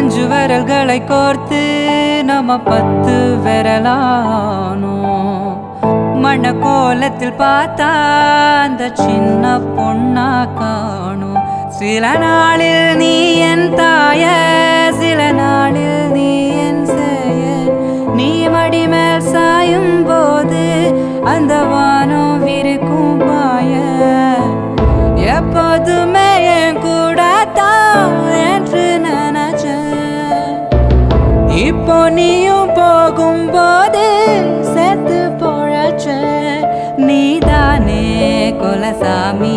அஞ்சு விரல்களை கோர்த்து நம்ம பத்து விரலானோ? மண கோலத்தில் பார்த்தா அந்த சின்ன பொண்ணா காணும். சில நாளில் நீ என் தாய இப்போ நீயும் போகும்போது செத்து போழச்ச நீதானே கொலசாமி.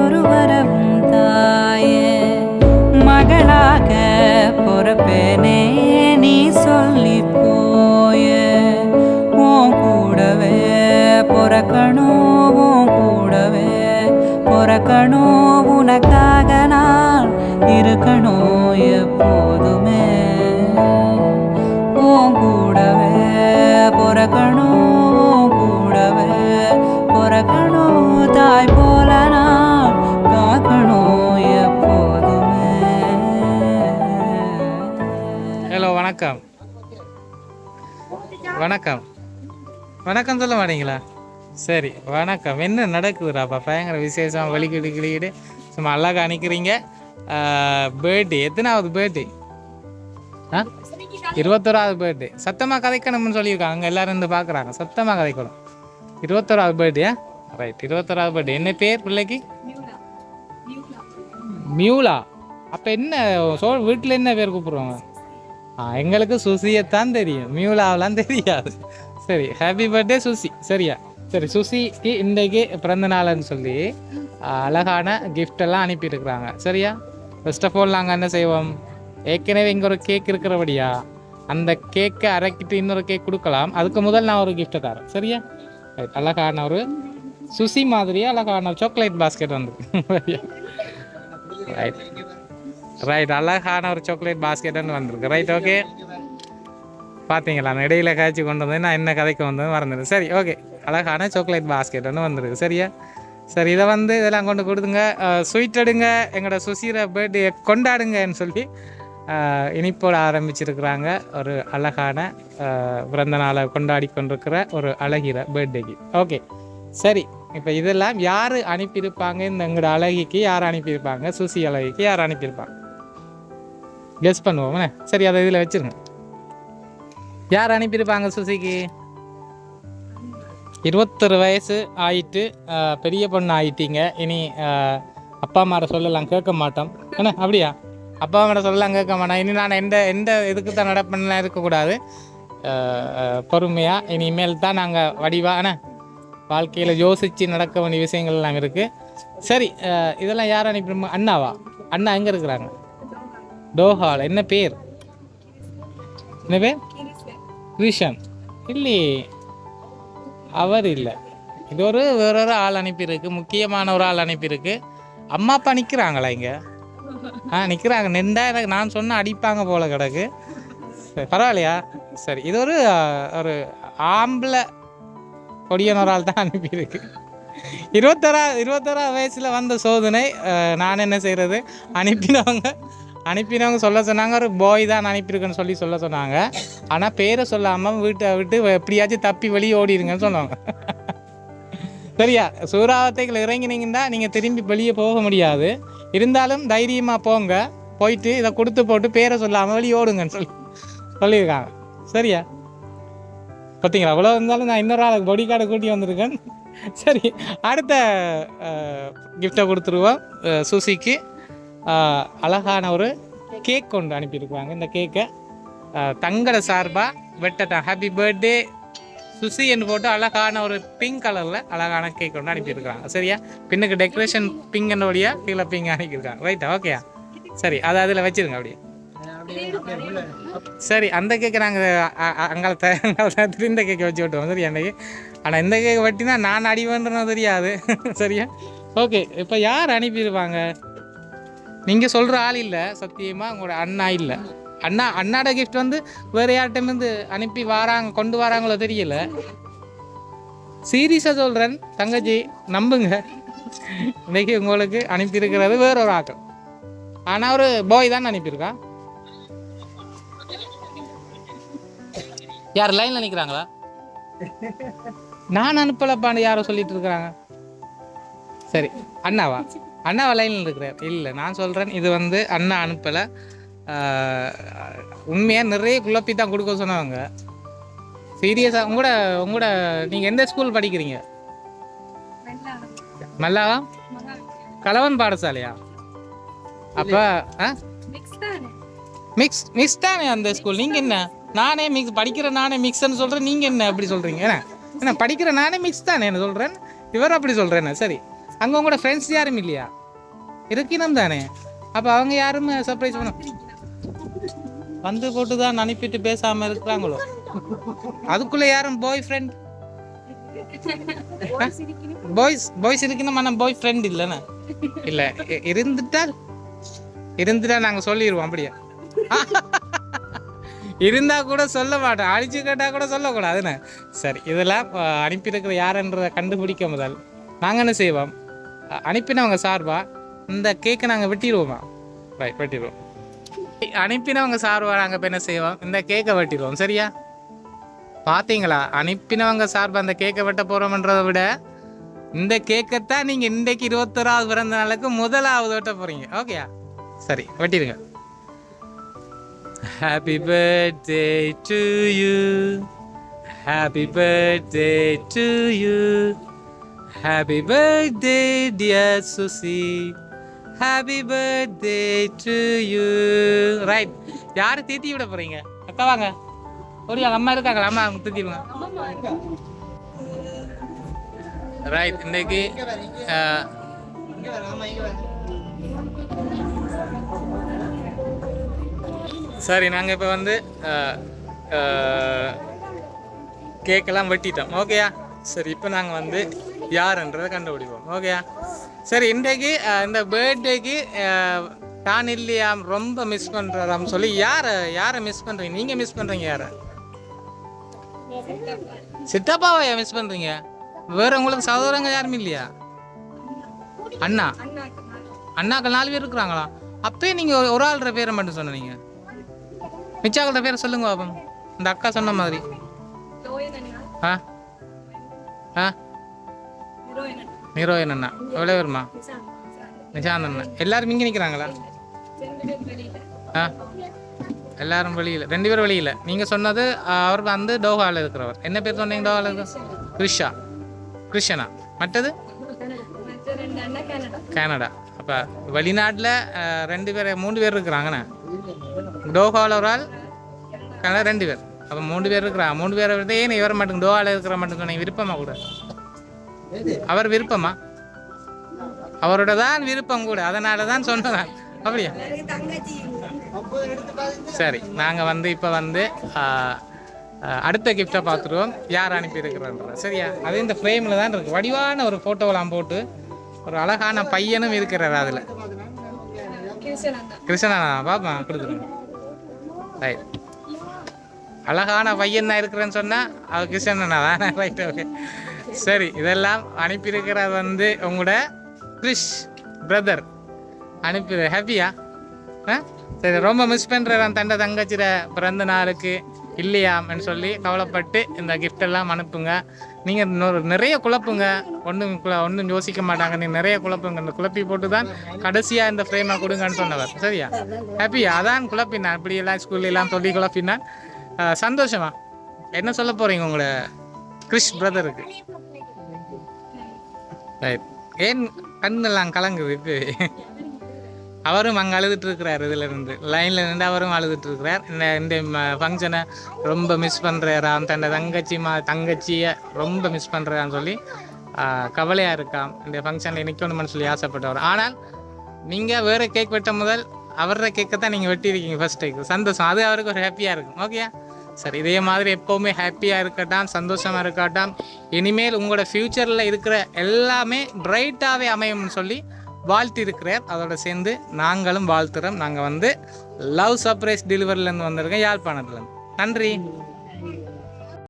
ஒரு வரவும் தாயே. மகளாக பொறப்பேனே நீ சொல்லி போய. உன் கூடவே பொறக்கணும் உன் கூடவே பொறக்கணும். வணக்கம் சொல்ல மாட்டீங்களா? சரி வணக்கம். என்ன நடக்குதுடாப்பா பயங்கர விசேஷம் வலிக்கிடு கிளிக்கிடு சும்மா அழகா அனுக்கிறீங்க பேர்டே எத்தனாவது பேர்டே ஆ? இருபத்தோராவது பேர்டே சத்தமாக கதைக்கணும்னு சொல்லியிருக்காங்க. அங்கே எல்லாரும் இருந்து பார்க்குறாங்க சத்தமாக கதைக்கணும். இருபத்தோராவது பேர்டே ரைட் இருபத்தோராவது பேர்டே என்ன பேர் பிள்ளைக்கு? மியூலா. அப்போ என்ன சோ வீட்டில் என்ன பேர் கூப்பிடுவாங்க? ஆ எங்களுக்கு சுசியைத்தான் தெரியும். மியூலாவெலாம் தெரியாது. சரி ஹாப்பி பர்த்டே சுசி சரியா? சரி சுசிக்கு இன்றைக்கு பிறந்த நாள்னு சொல்லி அழகான கிஃப்டெல்லாம் எல்லாம் அனுப்பியிருக்கிறாங்க. சரியா? ஃபர்ஸ்ட் ஆஃப் ஆல் நாங்கள் என்ன செய்வோம்? ஏற்கனவே இங்கே ஒரு கேக் இருக்கிறபடியா அந்த கேக்கை அரைக்கிட்டு இன்னொரு கேக் கொடுக்கலாம். அதுக்கு முதல் நான் ஒரு கிஃப்ட்டை தரேன். சரியா? அழகான ஒரு சுசி மாதிரி அழகான சாக்லேட் பாஸ்கெட் வந்து. ரைட் ரைட் அழகான ஒரு சாக்லேட் பாஸ்கெட்னு வந்திருக்கு. ரைட் ஓகே பார்த்தீங்களா நான் இடையில காய்ச்சி கொண்டு வந்து நான் என்ன கதைக்கு வந்தது மறந்துடு சரி ஓகே அழகான சாக்லேட் பாஸ்கெட்னு வந்திருக்கு. சரியா? சரி இதை வந்து இதெல்லாம் கொண்டு கொடுத்துங்க ஸ்வீட் எடுங்க. எங்களோட சுசீரை பர்த்டே கொண்டாடுங்கன்னு சொல்லி இனிப்போட ஆரம்பிச்சிருக்கிறாங்க. ஒரு அழகான அஹ், பிறந்த நாளை கொண்டாடி கொண்டிருக்கிற ஒரு அழகிற பர்த்டேக்கு ஓகே சரி இப்போ இதெல்லாம் யார் அனுப்பியிருப்பாங்க? இந்த எங்களோட அழகிக்கு யார் அனுப்பியிருப்பாங்க? சுசி அழகிக்கு யார் அனுப்பியிருப்பாங்க? கெஸ் பண்ணுவோம்ண்ணே சரி அதை இதில் வச்சிருங்க. யார் அனுப்பியிருப்பாங்க சுசிக்கு? இருபத்தொரு வயசு ஆயிட்டு பெரிய பொண்ணு ஆயிட்டீங்க. இனி அப்பா அம்மாரை சொல்லலாம் கேட்க மாட்டோம். என்ன அப்படியா? அப்பா அம்மாரை சொல்லலாம் கேட்க மாட்டோம். இனி நான் எந்த எந்த இதுக்கு தான் நடப்பண்ணலாம் இருக்கக்கூடாது. பொறுமையாக இனிமேல் தான் நாங்கள் வடிவா என்ன வாழ்க்கையில் யோசித்து நடக்க வேண்டிய விஷயங்கள் எல்லாம் இருக்குது சரி இதெல்லாம் யார் அனுப்பிடுமா அண்ணாவா? அண்ணா எங்கே இருக்கிறாங்க? டோஹால். என்ன பேர்? என்ன பேர்? ரிஷன் இல்லையே அவர் இல்லை இது ஒரு வேறொரு ஆள் அனுப்பியிருக்கு முக்கியமான ஒரு ஆள் அனுப்பியிருக்கு. அம்மா அப்பா நிற்கிறாங்களா இங்கே? ஆ நிற்கிறாங்க நின்றா எனக்கு நான் சொன்ன அடிப்பாங்க போல கிடக்கு. சரி பரவாயில்லையா? சரி இது ஒரு ஒரு ஆம்பளை கொடியன் ஒரு ஆள் தான் அனுப்பியிருக்கு. இருபத்தொரா இருபத்தொரா வயசில் வந்த சோதனை நான் என்ன செய்கிறது அனுப்பினவங்க அனுப்பினவங்க சொல்ல சொன்னாங்க ஒரு பாய் தான் அனுப்பியிருக்குன்னு சொல்லி சொல்ல சொன்னாங்க. ஆனால் பேரை சொல்லாமல் வீட்டை விட்டு எப்படியாச்சும் தப்பி வெளியே ஓடிடுங்கன்னு சொன்னாங்க. சரியா? சூறாவத்தைகள் இறங்கினீங்கன்னா நீங்கள் திரும்பி வெளியே போக முடியாது. இருந்தாலும் தைரியமாக போங்க. போயிட்டு இதை கொடுத்து போட்டு பேரை சொல்லாமல் வெளியே ஓடுங்கன்னு சொல்லி சொல்லியிருக்காங்க. சரியா? பார்த்தீங்களா? அவ்வளோ இருந்தாலும் நான் இன்னொரு ஆளுக்கு பொடி கார்டை கூட்டி வந்திருக்கேன். சரி அடுத்த கிஃப்டை கொடுத்துருவோம். சூசிக்கு சுசிக்கு. அழகான ஒரு கேக் கொண்டு அனுப்பியிருக்குவாங்க இந்த கேக்கை தங்கட சார்பாக வெட்டதான் ஹாப்பி பர்த்டே சுசி என்று போட்டு அழகான ஒரு பிங்க் கலரில் அழகான கேக் ஒன்று அனுப்பியிருக்கிறாங்க. சரியா? பின்னுக்கு டெக்கரேஷன் பிங்க் என்னோடைய கீழே பிங்க் அனுப்பியிருக்காங்க. ரைட்டா ஓகேயா சரி அதை அதில் வச்சிருங்க அப்படியே. சரி அந்த கேக்கை நாங்கள் அங்கால அங்கால இந்த கேக்கை வச்சு விட்டுவோம். சரியா அன்றைக்கி ஆனால் இந்த கேக்கை வட்டினா நான் அடிவேன்றதும் தெரியாது. சரியா? ஓகே இப்போ யார் அனுப்பியிருப்பாங்க? நீங்கள் சொல்கிற ஆள் இல்லை சத்தியமாக உங்களோட அண்ணா இல்லை. அண்ணா அண்ணாட கிஃப்ட் வந்து வேறு யார்கிட்டருந்து அனுப்பி வராங்க கொண்டு வராங்களோ தெரியல. சீரியஸாக சொல்கிறேன் தங்கச்சி நம்புங்க. இன்றைக்கி உங்களுக்கு அனுப்பியிருக்கிறது வேற ஒரு ஆக்கள் ஆனால் ஒரு பாய் தான் அனுப்பியிருக்கா. யார் லைனில் நிற்கிறாங்களா நான் அனுப்பலப்பான்னு யாரோ சொல்லிட்டு இருக்கிறாங்க. சரி அண்ணாவா? அண்ணாவா லைனில் இருக்கிறார். இல்லை நான் சொல்கிறேன் இது வந்து அண்ணா அனுப்பலை. உண்மையாக நிறைய குழப்பி தான் கொடுக்க சொன்னவங்க. சீரியஸாக உங்களோட உங்களோட நீங்கள் எந்த ஸ்கூல் படிக்கிறீங்க? மல்லாவா? கலவன் பாடசாலையா? அப்போ மிக்ஸ் மிக்ஸ் தானே அந்த ஸ்கூல் நீங்கள் என்ன? நானே மிக்ஸ் படிக்கிற நானே மிக்ஸ்ன்னு சொல்கிறேன் நீங்கள் என்ன அப்படி சொல்கிறீங்க என்ன? என்ன படிக்கிற நானே மிக்ஸ் தானே என்ன சொல்கிறேன் இவர் அப்படி சொல்கிறேன்னு சரி. அங்கே உங்களோட ஃப்ரெண்ட்ஸ் யாரும் இல்லையா? இருக்கணும் தானே. அப்போ அவங்க யாரும் சர்ப்ரைஸ் பண்ண வந்து போட்டு தான் அனுப்பிட்டு பேசாமல் இருக்கிறாங்களோ? அதுக்குள்ளே யாரும் பாய் ஃப்ரெண்ட் பாய்ஸ் பாய்ஸ் இருக்கணும் ஆனால் பாய் ஃப்ரெண்ட் இல்லைண்ணே இல்லை இருந்துட்டால் இருந்துட்டா நாங்கள் சொல்லிடுவோம் அப்படியே? இருந்தா கூட சொல்ல மாட்டோம் அழிச்சு கேட்டால் கூட சொல்லக்கூடாதுண்ணே சரி இதெல்லாம் அனுப்பியிருக்கிற யாருன்றதை கண்டுபிடிக்க முதல். நாங்கள் என்ன செய்வோம்? அனுப்பினவங்க சார்பா? இந்த கேக்கை நாங்கள் வெட்டிடுவோமா? ரைட் வெட்டிடுவோம். அனுப்பினவங்க சார்பா நாங்கள் இப்போ என்ன செய்வோம்? இந்த கேக்கை வெட்டிடுவோம் சரியா? பார்த்தீங்களா அனுப்பினவங்க சார்பாக அந்த கேக்கை வெட்ட போகிறோம்ன்றதை விட இந்த கேக்கைத்தான் நீங்கள் இன்றைக்கு இருபத்தொராவது பிறந்த நாளுக்கு முதலாவது வெட்ட போகிறீங்க ஓகேயா? சரி வெட்டிடுங்க. Happy birthday to you happy birthday to you happy birthday dear Suchi happy birthday to you right யார் தீத்தி விட போறீங்க? அக்கா வாங்க. ஒரு அம்மா இருக்காங்களா அம்மா அவங்க தீத்திடுங்க ரைட் இன்னைக்கு சரி நாங்கள் இப்போ வந்து கேக்கெல்லாம் வெட்டிட்டோம். ஓகேயா சரி இப்போ நாங்கள் வந்து யாருன்றதை கண்டுபிடிப்போம். ஓகேயா சரி இன்றைக்கு இந்த பர்த்டேக்கு தான் இல்லையாம் ரொம்ப மிஸ் பண்ணுறாராம் சொல்லி யாரை யாரை மிஸ் பண்ணுறீங்க நீங்கள் மிஸ் பண்ணுறீங்க யாரை? சித்தப்பாவை மிஸ் பண்ணுறீங்க வேற உங்களுக்கு சகோதரங்க யாரும் இல்லையா? அண்ணா. அண்ணாக்கள் நாலு பேர் இருக்கிறாங்களா? அப்பயே நீங்கள் ஒரு ஆள்ற பேரை மட்டும் சொன்னீங்க. மிச்சாக்கள பேரை சொல்லுங்க பாப்போம். இந்த அக்கா சொன்ன மாதிரி. ஆ? ஹீரோயின் அண்ணா. எவ்வளோ பேருமா? நிஷாந்த் அண்ணா. எல்லாரும் இங்கே நிற்கிறாங்களா ஆ? எல்லாரும் வெளியில். ரெண்டு பேரும் வெளியில். நீங்கள் சொன்னது அவர் வந்து டோஹாவில் இருக்கிறவர். என்ன பேர் சொன்னீங்க டோஹாவில் இருக்கிற கிருஷா கிருஷ்ணா மற்றது? கனடா. அப்போ வெளிநாட்டில் ரெண்டு பேர் மூணு பேர் இருக்கிறாங்கண்ணே. டோஹாவில் ஒரு ஆள் கனடா ரெண்டு பேர். அப்போ மூணு பேர் இருக்கிறாங்க மூணு பேரை விட ஏன் இவர் மட்டும் டோஹாவில் இருக்கிற? மட்டும் சொன்னீங்க விருப்பமா கூட. அவர் விருப்பமா? அவரோட தான் விருப்பம் கூட. அதனால தான் சொன்னதான் அப்படியா? சரி நாங்கள் வந்து இப்போ வந்து அடுத்த கிஃப்டை பார்த்துருவோம் யார் அனுப்பியிருக்கிறன்ற சரியா? அது இந்த ஃப்ரேமில் தான் இருக்குது வடிவான ஒரு ஃபோட்டோவெல்லாம் போட்டு ஒரு அழகான பையனும் இருக்கிறார் அதில். கிருஷ்ணனா பாப்பா கொடுக்குறேன் ரைட் அழகான பையன் தான் இருக்கிறேன்னு சொன்னால் அவர் கிருஷ்ணனா தானே? ரைட் ஓகே சரி இதெல்லாம் அனுப்பியிருக்கிறது வந்து உங்களோட கிறிஷ் பிரதர் அனுப்பி ஹாப்பியா ஆ? சரி ரொம்ப மிஸ் பண்ணுறேன் தண்டை தங்கச்சிர பிறந்த நாளுக்கு இல்லையாம்னு சொல்லி கவலைப்பட்டு இந்த gift எல்லாம் அனுப்புங்க. நீங்கள் நிறைய குழப்புங்க. ஒன்றும் ஒன்றும் யோசிக்க மாட்டாங்க. நீங்கள் நிறைய குழப்புங்க. இந்த குழப்பி போட்டு தான் கடைசியாக இந்த ஃப்ரேமை கொடுங்கன்னு சொன்னவர். சரியா? ஹாப்பியா அதான் குழப்பினான். இப்படி எல்லாம் ஸ்கூல்லாம் சொல்லி குழப்பினான். சந்தோஷமா? என்ன சொல்ல போகிறீங்க உங்களோட கிறிஷ் பிரதருக்கு. ரைட் ஏன் கண்ணெல்லாம் கலங்குது இப்போ? அவரும் அங்கே அழுதுட்டு இருக்கிறார் இதுல இருந்து லைனில் நின்று அவரும் அழுதுட்டு இருக்கிறார் இந்த இந்த ஃபங்க்ஷனை ரொம்ப மிஸ் பண்ணுறாராம் தன்னை தங்கச்சி மா தங்கச்சியை ரொம்ப மிஸ் பண்ணுறான்னு சொல்லி கவலையாக இருக்காம். இந்த ஃபங்க்ஷனில் நிற்கணும்னு சொல்லி ஆசைப்பட்டவர். ஆனால் நீங்கள் வேறு கேக் வெட்ட முதல் அவரோட கேக்கை தான் நீங்கள் வெட்டியிருக்கீங்க ஃபர்ஸ்ட் கேக் சந்தோஷம். அது அவருக்கு ஒரு ஹாப்பியாக இருக்கும். ஓகேயா சரி இதே மாதிரி எப்போவுமே ஹாப்பியாக இருக்கட்டும் சந்தோஷமாக இருக்கட்டும். இனிமேல் உங்களோட ஃப்யூச்சரில் இருக்கிற எல்லாமே பிரைட்டாகவே அமையும்னு சொல்லி வாழ்த்திருக்கிறார் அதோட சேர்ந்து நாங்களும் வாழ்த்துறோம். நாங்கள் வந்து லவ் சர்ப்ரைஸ் டெலிவரிலேருந்து வந்திருக்கோம் யாழ்ப்பாணத்துலேருந்து. நன்றி.